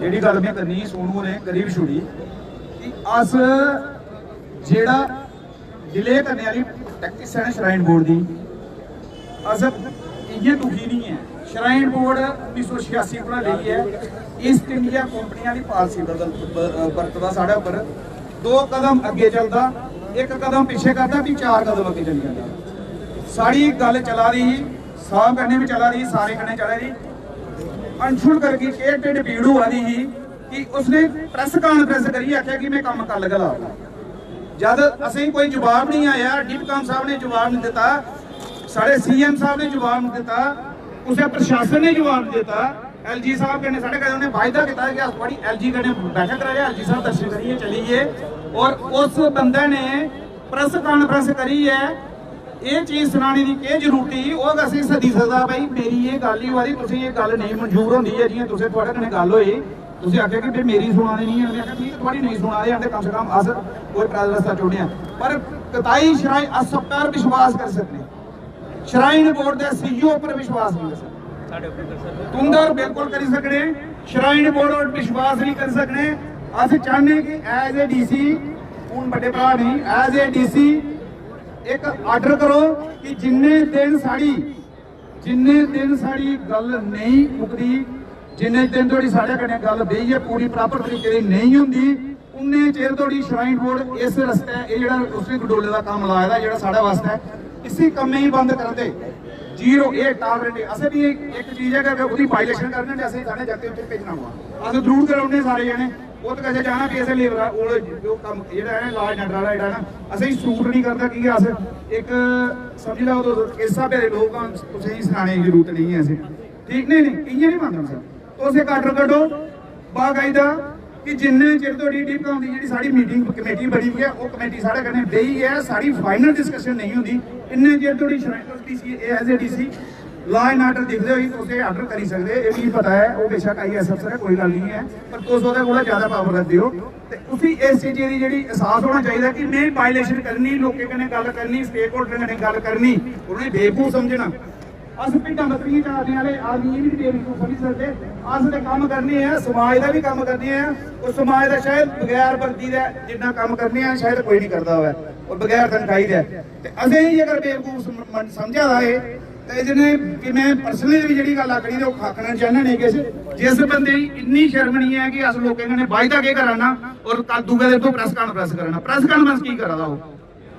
ਜਿਹੜੀ ਗੱਲ ਮੈਂ ਕਰਨੀ ਸੋਨੂ ਨੇ ਕਰੀਬ ਛੁੜੀ, ਕਿ ਅਸ ਜਿਹੜਾ ਡਿਲੇ ਕਰਨ ਵਾਲੀ ਪ੍ਰੈਕਟਿਸ ਹੈ ਸ਼ਰਾਈਨ ਬੋਰਡ ਦੀ ਅਸ ਇਹ ਦੁਖੀ ਨਹੀਂ ਹੈ। ਸ਼ਰਾਈਨ ਬੋਰਡ 1986 ਕੋਲ ਲਈ ਹੈ। ਈਸਟ ਇੰਡੀਆ ਕੰਪਨੀ ਵਾਲੀ ਪਾਲਿਸੀ ਬਦਲ ਵਰਤਦਾ ਸਾਡੇ ਉੱਪਰ। ਦੋ ਕਦਮ ਅੱਗੇ ਚੱਲਦਾ, ਇੱਕ ਕਦਮ ਪਿੱਛੇ ਕਰਦਾ, ਵੀ ਚਾਰ ਕਦਮ ਅੱਗੇ ਚੱਲੀ ਜਾਂਦਾ। ਸਾਡੀ ਗੱਲ ਚਲਾ ਰਹੀ ਸਾਹ ਕਰਨੇ ਵੀ ਚਲਾ ਰਹੀ, ਸਾਰੇ ਕਰਨੇ ਚਲਾ ਰਹੀ। ਅਨਸ਼ੁਲ ਕਰਕੇ ਕੇ ਟਿਡ ਵੀੜੂ ਵਾਲੀ ਹੀ ਕਿ ਉਸਨੇ ਪ੍ਰੈਸ ਕਾਨਫਰੰਸ ਕਰੀ, ਆਖਿਆ ਕਿ ਮੈਂ ਕੰਮ ਕਰ ਲਗਾ ਜਦ ਅਸੀਂ ਕੋਈ ਜਵਾਬ ਨਹੀਂ ਆਇਆ ਡਿਪਕਾਮ ਸਾਹਿਬ ਨੇ ਜਵਾਬ ਨਹੀਂ ਦਿੱਤਾ, ਸਾਡੇ ਸੀਐਮ ਸਾਹਿਬ ਨੇ ਜਵਾਬ ਨਹੀਂ ਦਿੱਤਾ, ਉਸੇ ਪ੍ਰਸ਼ਾਸਨ ਨੇ ਜਵਾਬ ਨਹੀਂ ਦਿੱਤਾ ਐਲਜੀ ਸਾਹਿਬ ਕਹਿੰਦੇ, ਸਾਡੇ ਕਹਿੰਦੇ ਉਹਨੇ ਵਾਅਦਾ ਕੀਤਾ ਕਿ ਅਸੀਂ ਬੜੀ ਐਲਜੀ ਕਹਿੰਦੇ ਬੈਠਕ ਕਰਾਇਆ ਐਲਜੀ ਸਾਹਿਬ ਦਰਸ਼ਨ ਕਰੀਏ, ਚਲੀਏ। ਔਰ ਉਸ ਬੰਦੇ ਨੇ ਪ੍ਰੈਸ ਕਾਨਫਰੰਸ ਕਰੀ ਹੈ ਇਹ ਚੀਜ਼ ਸੁਣਾਣੀ ਦੀ ਕੀ ਜ਼ਰੂਰਤੀ ਉਹ ਅਸੀਂ ਸਦੀ ਸਦਾ ਭਾਈ ਮੇਰੀ ਇਹ ਗੱਲ ਹੀ ਵਾਰੀ ਤੁਸੀਂ ਇਹ ਗੱਲ ਨਹੀਂ ਮਨਜ਼ੂਰ ਹੁੰਦੀ ਹੈ ਜਿਵੇਂ ਤੁਸੀਂ ਤੁਹਾਡੇ ਕਨੇ ਗੱਲ ਹੋਈ। ਤੁਸੀਂ ਆਖਿਆ ਕਿ ਵੀ ਮੇਰੀ ਸੁਣਾਣੀ ਨਹੀਂ ਹੈ ਉਹਨੇ ਆਖਿਆ ਠੀਕ ਹੈ, ਤੁਹਾਡੀ ਨਹੀਂ ਸੁਣਾ ਰਹੇ ਆਂਦੇ ਕਮ ਸੇ ਕਮ ਅਸ ਕੋਈ ਪ੍ਰਾਇਜ਼ ਰਸਤਾ ਚੋੜਿਆ ਪਰ ਕਤਾਈ ਸ਼ਰਾਈ ਅਸ ਸਭ ਵਿਸ਼ਵਾਸ ਕਰ ਸਕਦੇ। ਸ਼ਰਾਈਨ ਬੋਰਡ ਦੇ ਸੀਈਓ ਉੱਪਰ ਵਿਸ਼ਵਾਸ ਨਹੀਂ ਕਰ ਸਕਦੇ। ਸਾਡੇ ਉੱਪਰ ਕਰ ਸਕਦੇ। ਤੁੰਦਰ ਬਿਲਕੁਲ ਕਰ ਸਕਣੇ ਸ਼ਰਾਈਨ ਬੋਰਡ ਉੱਪਰ ਵਿਸ਼ਵਾਸ ਨਹੀਂ ਕਰ ਸਕਣੇ ਅਸੀਂ ਚਾਹੁੰਦੇ ਕਿ ਐਜ਼ ਏ ਡੀਸੀ ਹੁਣ ਵੱਡੇ ਭਰਾ ਨਹੀਂ ਐਜ਼ ਏ ਡੀਸੀ ਇੱਕ ਆਰਡਰ ਕਰੋ ਕਿ ਜਿੰਨੇ ਦਿਨ ਸਾਡੀ, ਜਿੰਨੇ ਦਿਨ ਸਾਡੀ ਗੱਲ ਨਹੀਂ ਮੁਕਦੀ, ਜਿੰਨੇ ਦਿਨ ਤੁਹਾਡੀ ਸਾਡੇ ਕਨੇ ਗੱਲ ਬਈ ਹੈ, ਪੂਰੀ ਪ੍ਰਾਪਰ ਤਰੀਕੇ ਦੀ ਨਹੀਂ ਹੁੰਦੀ, ਉਨੇ ਚਿਰ ਤੁਹਾਡੀ ਸ਼ਰਾਈਨ ਬੋਰਡ ਇਸ ਰਸਤੇ, ਇਹ ਜਿਹੜਾ ਉਸੇ ਗਡੋਲੇ ਦਾ ਕੰਮ ਲਾਇਆ ਦਾ ਜਿਹੜਾ ਸਾਡਾ ਵਾਸਤਾ ਹੈ, ਇਸੇ ਕੰਮੇ ਹੀ ਬੰਦ ਕਰਨ ਦੇ। ਜ਼ੀਰੋ ਇਹ ਟਾਲਰੈਂਟ ਅਸੀਂ ਵੀ ਇੱਕ ਚੀਜ਼ ਹੈ ਕਿ ਉਹਦੀ ਵਾਇਲੇਸ਼ਨ ਕਰਨਾ ਤੇ ਅਸੀਂ ਸਾਡੇ ਜੱਤੇ ਉੱਤੇ ਭੇਜਣਾ ਵਾ। ਅਸੀਂ ਜ਼ਰੂਰ ਕਰਾਉਣੇ ਸਾਰੇ ਜਣੇ। ਉਹ ਤਾਂ ਕਿਸੇ ਜਾਣਾ ਵੀ ਇਸੇ ਲੇਬਰ ਉਹ ਕੰਮ, ਜਿਹੜਾ ਹੈ ਲਾਜ ਨਟਰ ਵਾਲਾ ਜਿਹੜਾ ਨਾ, ਅਸੀਂ ਸੂਟ ਨਹੀਂ ਕਰਦਾ, ਕੀ ਅਸ? ਇੱਕ ਸਮਝ ਲਓ ਉਹ ਇਸ ਹਿਸਾਬ ਦੇ ਲੋਕ ਤੁਸੀਂ ਸੁਣਾਣੇ ਦੀ ਜ਼ਰੂਰਤ ਨਹੀਂ ਹੈ ਅਸੀਂ। ਠੀਕ ਨਹੀਂ ਨਹੀਂ ਕਈਆਂ ਨਹੀਂ ਮੰਨਦੇ ਸਰ ਤੁਸੀਂ ਆਰਡਰ ਕੱਢੋ, ਬਾਕਾਇਦਾ ਕਿ ਜਿੰਨੇ ਚਿਰ ਤੁਹਾਡੀ ਡੀਪ ਦੀ ਜਿਹੜੀ ਸਾਡੀ ਮੀਟਿੰਗ ਕਮੇਟੀ ਬਣੀ ਹੋਈ ਹੈ ਉਹ ਕਮੇਟੀ ਸਾਡੇ ਕਨੇ ਬਈ ਹੈ, ਸਾਡੀ ਫਾਈਨਲ ਡਿਸਕਸ਼ਨ ਨਹੀਂ ਹੁੰਦੀ। ਇੰਨੇ ਚਿਰ ਤੁਹਾਡੀ DC as a DC law and order ਦਿਖਦੇ ਹੋਈ ਤੁਸੀਂ ਆਰਡਰ ਕਰੀ ਸਕਦੇ ਇਹ ਵੀ ਪਤਾ ਹੈ, ਉਹ ਬੇਸ਼ੱਕ ਆਈਐਸ ਅਫਸਰ ਹੈ, ਕੋਈ ਗੱਲ ਨਹੀਂ ਹੈ, ਪਰ ਤੁਸੀਂ ਉਹਦੇ ਕੋਲ ਜ਼ਿਆਦਾ ਪਾਵਰ ਰੱਖਦੇ ਹੋ ਤੇ ਤੁਸੀਂ ਇਸ ਚੀਜ਼ ਦੀ ਜਿਹੜੀ ਅਹਿਸਾਸ ਹੋਣਾ ਚਾਹੀਦਾ ਕਿ ਮੈਂ ਵਾਇਲੇਸ਼ਨ ਕਰਨੀ, ਲੋਕੇ ਕਨੇ ਗੱਲ ਕਰਨੀ ਸਟੇਕ ਹੋਲਡਰ ਕਨੇ ਗੱਲ ਕਰਨੀ, ਉਹਨੇ ਬੇਵਕੂਫ ਸਮਝਣਾ। ਅਸੀਂ ਪਿੰਡਾਂ ਬੱਕਰੀਆਂ ਚਲਾਉਣ ਵਾਲੇ ਆਦਮੀ ਵੀ ਬੇਵਕੂਫ ਸਮਝ ਸਕਦੇ। ਅਸੀਂ ਤੇ ਕੰਮ ਕਰਨੇ ਆ, ਸਮਾਜ ਦਾ ਵੀ ਕੰਮ ਕਰਨੇ ਆ, ਉਹ ਸਮਾਜ ਦਾ ਸ਼ਾਇਦ ਬਗੈਰ ਵਰਦੀ ਦਾ ਜਿੰਨਾ ਕੰਮ ਕਰਨੇ ਆ, ਸ਼ਾਇਦ ਕੋਈ ਨਹੀਂ ਕਰਦਾ ਹੋਵੇ, ਉਹ ਬਗੈਰ ਤਨਖਾਹੀ ਦਾ। ਤੇ ਅਸੀਂ ਹੀ ਅਗਰ ਬੇਵਕੂਫ ਸਮ- ਸਮਝਿਆ ਦਾ ਇਹ ਤੇ ਜਿਹਨੇ ਕਿ ਮੈਂ ਪਰਸਨਲੀ ਵੀ ਜਿਹੜੀ ਗੱਲ ਆਖਣੀ ਤੇ ਉਹ ਖਾਕਣਾ ਚਾਹਣਾ ਨਹੀਂ ਕਿਸੇ ਜਿਸ ਬੰਦੇ ਦੀ ਇੰਨੀ ਸ਼ਰਮ ਨਹੀਂ ਹੈ ਕਿ ਅਸ ਲੋਕ ਇਹਨਾਂ ਨੇ ਵਾਅਦਾ ਕੇ ਕਰਾਣਾ ਔਰ ਕੱਲ ਦੇ ਤੋਂ ਪ੍ਰੈਸ ਕਾਨਫਰੰਸ ਕਰਾਣਾ ਪ੍ਰੈਸ ਕਾਨਫਰੰਸ ਕੀ ਕਰਾਦਾ ਉਹ?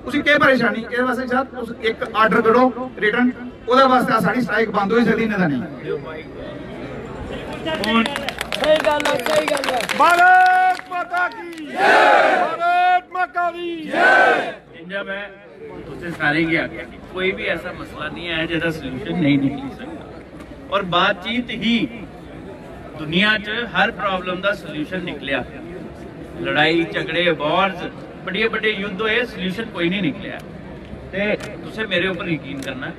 ਤੁਸੀਂ ਕੀ ਪਰੇਸ਼ਾਨੀ? ਇਹਦੇ ਵਾਸਤੇ ਸਾਹ ਤੁਸੀਂ ਇੱਕ ਆਰਡਰ ਕਰੋ ਰਿਟਰਨ ਉਹਦੇ ਵਾਸਤੇ ਸਾਡੀ ਸਟ੍ਰਾਈਕ ਬੰਦ ਹੋਈ ਜਲਦੀ ਨਾ ਨਹੀਂ। ਸਹੀ ਗੱਲ ਹੈ ਸਹੀ ਗੱਲ ਹੈ ਭਾਰਤ ਮਾਤਾ ਕੀ ਜੈ! ਭਾਰਤ ਮਾਤਾ ਜੈ! ਜਿੰਨਾ ਮੈਂ ਤੁਸੀਂ ਸਾਰੇ ਹੀ ਆਖਿਆ ਕਿ ਕੋਈ ਵੀ ਐਸਾ ਮਸਲਾ ਨਹੀਂ ਹੈ ਜਿਹਦਾ ਸੋਲੂਸ਼ਨ ਨਹੀਂ ਨਿਕਲ ਸਕਦਾ। ਔਰ ਬਾਤਚੀਤ ਹੀ ਦੁਨੀਆ 'ਚ ਹਰ ਪ੍ਰੋਬਲਮ ਦਾ ਸੋਲੂਸ਼ਨ ਨਿਕਲਿਆ। ਲੜਾਈ, ਝਗੜੇ ਵਾਰਸ ਵੱਡੇ ਵੱਡੇ ਯੁੱਧ ਹੋਏ ਸੋਲੂਸ਼ਨ ਕੋਈ ਨਹੀਂ ਨਿਕਲਿਆ। ਤੇ ਤੁਸੀਂ ਮੇਰੇ ਉੱਪਰ ਯਕੀਨ ਕਰਨਾ,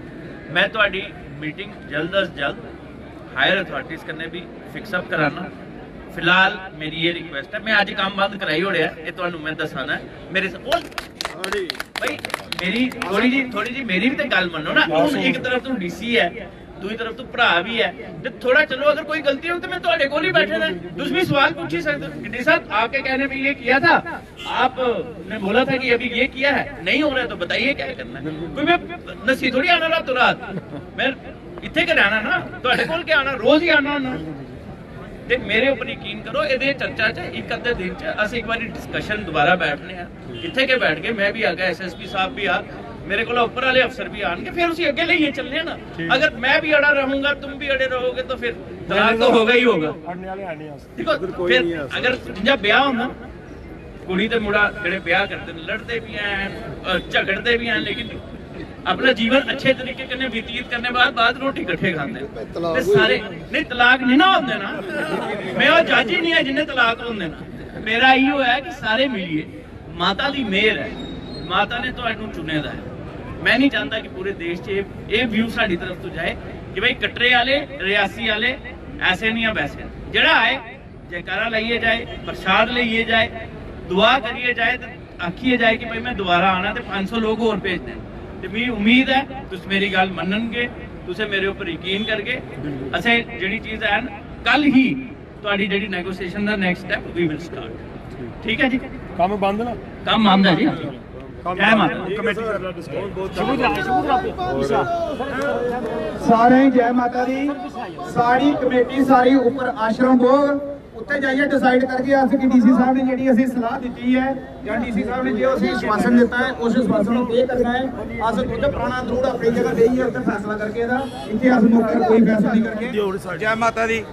ਮੈਂ ਤੁਹਾਡੀ ਮੀਟਿੰਗ ਜਲਦ ਅਜ ਜਲਦ ਹਾਇਰ ਅਥਾਰਟੀਜ਼ ਕਰਨੇ ਵੀ ਫਿਕਸ ਅਪ ਕਰਾਣਾ ਫਿਲਹਾਲ ਮੇਰੀ ਇਹ ਰਿਕੁਐਸਟ ਹੈ, ਮੈਂ ਅੱਜ ਕੰਮ ਬੰਦ ਕਰਾਈ ਹੋੜਿਆ, ਇਹ ਤੁਹਾਨੂੰ ਮੈਂ ਦੱਸਣਾ ਮੇਰੇ ਉਹ ਮੇਰੀ ਥੋੜੀ ਜੀ ਥੋੜੀ ਜੀ ਮੇਰੀ ਵੀ ਤੇ ਗੱਲ ਮੰਨੋ ਨਾ। ਹੁਣ ਇੱਕ ਤਰਫ ਤੋਂ ਡੀਸੀ ਹੈ ਦੂਜੀ ਤਰਫ ਤੋਂ ਭਰਾ ਵੀ ਹੈ। ਤੇ ਥੋੜਾ ਚਲੋ ਅਗਰ ਕੋਈ ਗਲਤੀ ਹੋ ਤੇ ਮੈਂ ਤੁਹਾਡੇ ਕੋਲ ਹੀ ਬੈਠੇ ਦਾ ਤੁਸੀਂ ਵੀ ਸਵਾਲ ਪੁੱਛ ਹੀ ਸਕਦੇ ਹੋ। ਗਿੱਡੀ ਸਾਹਿਬ आपके कहने पे ये किया था आपने बोला था कि अभी ये किया है नहीं हो रहा है तो बताइए क्या करना है कोई मैं नसी थोड़ी आना रात रात मैं ਇੱਥੇ ਕਿ ਰਹਿਣਾ ਨਾ? ਤੁਹਾਡੇ ਕੋਲ ਕਿ ਆਣਾ? ਰੋਜ਼ ਹੀ ਆਣਾ ਨਾ। ਤੇ ਮੇਰੇ ਉੱਪਰ ਯਕੀਨ ਕਰੋ ਇਹਦੇ ਚਰਚਾ 'ਚ ਇੱਕ ਅੱਧੇ ਦਿਨ 'ਚ ਅਸੀਂ ਇੱਕ ਵਾਰੀ ਡਿਸਕਸ਼ਨ ਦੁਬਾਰਾ ਬੈਠਨੇ ਆ। ਕਿੱਥੇ ਕੇ ਬੈਠ ਕੇ ਮੈਂ ਵੀ ਆ ਗਿਆ ਐਸਐਸਪੀ ਸਾਹਿਬ ਵੀ ਆ। ਮੇਰੇ ਕੋਲ ਉੱਪਰ ਵਾਲੇ ਅਫਸਰ ਵੀ ਆਣਗੇ ਫਿਰ ਅਸੀਂ ਅੱਗੇ ਲਈਏ ਚੱਲਨੇ ਨਾ। ਅਗਰ ਮੈਂ ਵੀ ਅੜਾ ਰਹੂੰਗਾ ਤੁਮ ਵੀ ਅੜੇ ਰਹੋਗੇ ਤਾਂ ਫਿਰ ਤਲਾਕ ਤਾਂ ਹੋਗਾ ਹੀ ਹੋਗਾ। ਅੜਨੇ ਵਾਲੇ ਆਣੇ ਆ। ਦੇਖੋ ਫਿਰ ਅਗਰ ਜਿੰਨਾ ਵਿਆਹ ਹੋਣਾ ਕੁੜੀ ਤੇ ਮੁੰਡਾ ਜਿਹੜੇ ਵਿਆਹ ਕਰਦੇ ਨੇ ਲੜਦੇ ਵੀ ਐ ਝਗੜਦੇ ਵੀ ਐ ਲੇਕਿਨ ਆਪਣਾ ਜੀਵਨ ਅੱਛੇ ਤਰੀਕੇ ਬਤੀਤ ਕਰਨੇ ਬਾਅਦ ਬਾਅਦ ਰੋਟੀ ਇਕੱਠੇ ਖਾਂਦੇ ਨੇ ਤੇ ਸਾਰੇ ਨਹੀਂ ਤਲਾਕ ਨਹੀਂ ਨਾ ਹੁੰਦੇ ਨਾ। ਮੈਂ ਉਹ ਜੱਜ ਹੀ ਨਹੀਂ ਹੈ ਜਿੰਨੇ ਤਲਾਕ ਹੁੰਦੇ ਨਾ। ਮੇਰਾ ਇਹੋ ਹੈ ਕਿ ਸਾਰੇ ਮਿਲੀਏ। ਮਾਤਾ ਦੀ ਮਿਹਰ ਹੈ। ਮਾਤਾ ਨੇ ਤੁਹਾਨੂੰ ਚੁਣਿਆ ਦਾ ਹੈ। ਮੈਂ ਨਹੀਂ ਚਾਹੁੰਦਾ ਕਿ ਪੂਰੇ ਦੇਸ਼ 'ਚ ਇਹ ਵਿਊ ਸਾਡੀ ਤਰਫ ਤੋਂ ਜਾਏ ਕਿ ਭਾਈ ਕਟਰੇ ਵਾਲੇ ਰਿਆਸੀ ਵਾਲੇ ਐਸੇ ਨਹੀਂ ਆ ਵੈਸੇ। ਜਿਹੜਾ ਆਏ ਜੈਕਾਰਾ ਲਈਏ ਜਾਏ ਪ੍ਰਸ਼ਾਦ ਲਈਏ ਜਾਏ ਦੁਆ ਕਰੀਏ ਜਾਏ ਤੇ ਆਖੀਏ ਜਾਏ ਕਿ ਭਾਈ ਮੈਂ ਦੁਬਾਰਾ ਆਣਾ ਤੇ 500 ਲੋਕ ਹੋਰ ਭੇਜ ਦੇਣ। ਤੇ ਮੇਰੀ ਉਮੀਦ ਹੈ ਤੁਸੀਂ ਮੇਰੀ ਗੱਲ ਮੰਨਣਗੇ ਤੁਸੀਂ ਮੇਰੇ ਉੱਪਰ ਯਕੀਨ ਕਰਕੇ ਅਸੀਂ ਜਿਹੜੀ ਚੀਜ਼ ਹੈ ਕੱਲ ਹੀ ਤੁਹਾਡੀ ਜਿਹੜੀ ਨੈਗੋਸੀਏਸ਼ਨ ਦਾ ਨੈਕਸਟ ਸਟੈਪ ਵੀ ਵਿਲ ਸਟਾਰਟ ਠੀਕ ਹੈ ਜੀ? ਕੰਮ ਬੰਦ ਨਾ। ਕੰਮ ਆਂਦਾ ਜੀ। ਜੈ ਮਾਤਾ ਦੀ। ਕਮੇਟੀ ਸਾਰੇ ਜੈ ਮਾਤਾ ਦੀ ਸਾਰੀ ਕਮੇਟੀ ਸਾਰੀ ਉੱਪਰ ਆਸ਼ਰਮ ਭੋਗ ਉੱਤੇ ਜਾਈਏ ਡਿਸਾਈਡ ਕਰਕੇ ਅਸੀਂ ਕਿ ਡੀਸੀ ਸਾਹਿਬ ਨੇ ਜਿਹੜੀ ਅਸੀਂ ਸਲਾਹ ਦਿੱਤੀ ਹੈ ਜਾਂ ਡੀਸੀ ਸਾਹਿਬ ਨੇ ਜੋ ਅਸੀਂ ਸ਼ਵਾਸਨ ਦਿੱਤਾ ਹੈ ਉਸ ਸ਼ਵਾਸਨ ਨੂੰ ਪੇ ਕਰਨਾ ਹੈ। ਅਸੀਂ ਕੁਝ ਪੁਰਾਣਾ ਦਰੂੜ ਆਪਣੀ ਜਗ੍ਹਾ ਦੇਈਏ ਉੱਤੇ ਫੈਸਲਾ ਕਰਕੇ ਇਹਦਾ ਇੱਥੇ ਅਸੀਂ ਮੌਕੇ ਤੇ ਕੋਈ ਫੈਸਲਾ ਨਹੀਂ ਕਰਕੇ। ਜੈ ਮਾਤਾ ਦੀ।